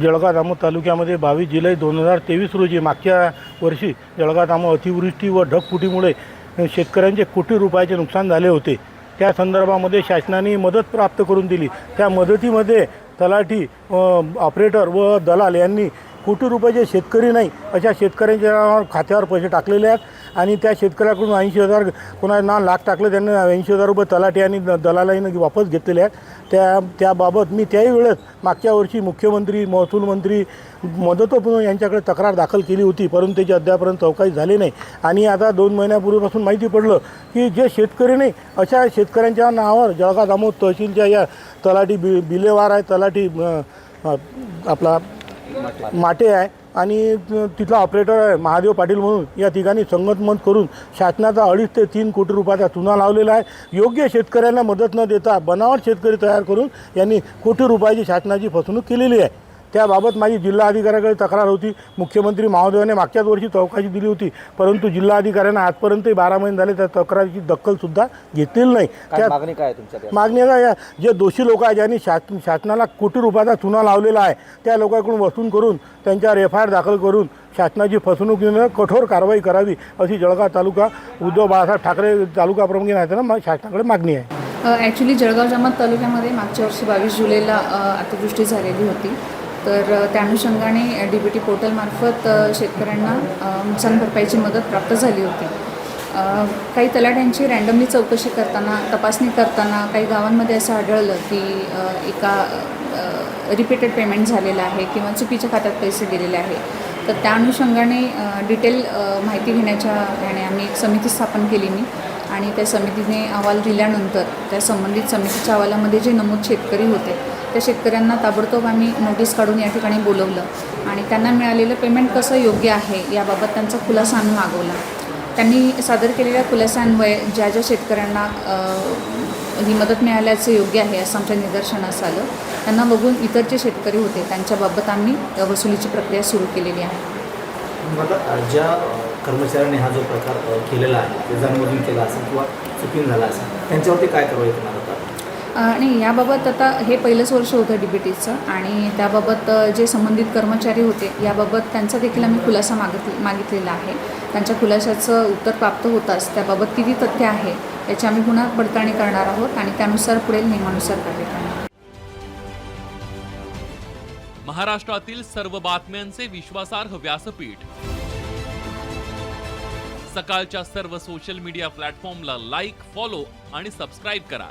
जळगाव दामोद तालुक्यामध्ये बावीस जुलै दोन हजार तेवीस रोजी मागच्या वर्षी जळगाव दामोद अतिवृष्टी व ढगफुटीमुळे शेतकऱ्यांचे कोटी रुपयाचे नुकसान झाले होते. त्या संदर्भामध्ये शासनाने मदत प्राप्त करून दिली. त्या मदतीमध्ये तलाठी ऑपरेटर व दलाल यांनी कोटी रुपयाचे शेतकरी नाही अशा शेतकऱ्यांच्या खात्यावर पैसे टाकलेले आहेत आणि त्या शेतकऱ्याकडून ऐंशी हजार कोणाला लाख टाकले त्यांनी ऐंशी हजार रुपये तलाठी आणि दलालाईनं वापस घेतलेले आहेत. त्या त्याबाबत मी त्याही वेळेस मागच्या वर्षी मुख्यमंत्री महसूल मंत्री मदतपूर्ण यांच्याकडे तक्रार दाखल केली होती परंतु त्याची अद्यापर्यंत चौकशी झाली नाही. आणि आता दोन महिन्यापूर्वीपासून माहिती पडलं की जे शेतकरी नाही अशा शेतकऱ्यांच्या नावावर जळगाव दामोद तहसीलच्या या तलाठी बि बिलेवार आहे तलाठी आपला माटे आहे आणि तिथला ऑपरेटर आहे महादेव पाटील म्हणून. या ठिकाणी संगतमत करून शासनाचा अडीच ते तीन कोटी रुपयाचा चुना लावलेला आहे. योग्य शेतकऱ्यांना मदत न देता बनावट शेतकरी तयार करून यांनी कोटी रुपयाची शासनाची फसवणूक केलेली आहे. त्याबाबत माझी जिल्हाधिकाऱ्याकडे तक्रार होती. मुख्यमंत्री महोदयाने मागच्याच वर्षी चौकशी दिली होती. परंतु जिल्हाधिकाऱ्यांना आजपर्यंत बारा महिने झाले त्या तक्रारीची दखलसुद्धा घेतलेली नाही. काय त्या मागणी काय आहे तुमच्या? मागणी आहे का या जे दोषी लोक आहेत ज्यांनी शासन शासनाला कोटी रुपयाचा चुना लावलेला आहे त्या लोकांकडून वसूल करून त्यांच्यावर एफ आय आर दाखल करून शासनाची फसवणुकीनं कठोर कारवाई करावी अशी जळगाव तालुका उद्धव बाळासाहेब ठाकरे तालुका प्रमुख आहेत ना शासनाकडे मागणी आहे. ॲक्च्युली जळगाव जामोद तालुक्यामध्ये मागच्या वर्षी बावीस जुलैला अतिवृष्टी झालेली होती. तर त्या अनुषंगाने डी बी टी पोर्टलमार्फत शेतकऱ्यांना नुकसान भरपाईची मदत प्राप्त झाली होती. काही तलाट्यांची रँडमली चौकशी करताना तपासणी करताना काही गावांमध्ये असं आढळलं की एका रिपीटेड पेमेंट झालेलं आहे किंवा चुकीच्या खात्यात पैसे गेलेले आहे. तर त्या अनुषंगाने डिटेल माहिती घेण्याच्या याने आम्ही एक समिती स्थापन केली मी. आणि त्या समितीने अहवाल दिल्यानंतर त्या संबंधित समितीच्या अहवालामध्ये जे नमूद शेतकरी होते त्या शेतकऱ्यांना ताबडतोब आम्ही नोटीस काढून या ठिकाणी बोलवलं. आणि त्यांना मिळालेलं पेमेंट कसं योग्य आहे याबाबत त्यांचा खुलासा आम्ही मागवला. त्यांनी सादर केलेल्या खुलासान्वये ज्या ज्या शेतकऱ्यांना ही मदत मिळाल्याचं योग्य आहे असं आमच्या निदर्शनास आलं. त्यांना बघून इतर जे शेतकरी होते त्यांच्याबाबत आम्ही वसुलीची प्रक्रिया सुरू केलेली आहे. ज्या कर्मचाऱ्यांनी हा जो प्रकार केलेला आहे ते केला असेल किंवा चुकीन झाला असेल त्यांच्यावरती काय कारवाई करणार आणि याबाबत आता हे पहिलंच वर्ष होतं डी बी टीचं आणि त्याबाबत जे संबंधित कर्मचारी होते याबाबत त्यांचा देखील आम्ही खुलासा मागित मागितलेला आहे. त्यांच्या खुलाशाचं उत्तर प्राप्त होताच त्याबाबत किती तथ्य आहे याची आम्ही पुन्हा पडताळणी करणार आहोत आणि त्यानुसार पुढील नियमानुसार कार्य करणार महाराष्ट्रातील सर्व बातम्यांचे विश्वासार्ह व्यासपीठ. सकाळच्या सर्व सोशल मीडिया प्लॅटफॉर्मला लाईक फॉलो आणि सबस्क्राईब करा.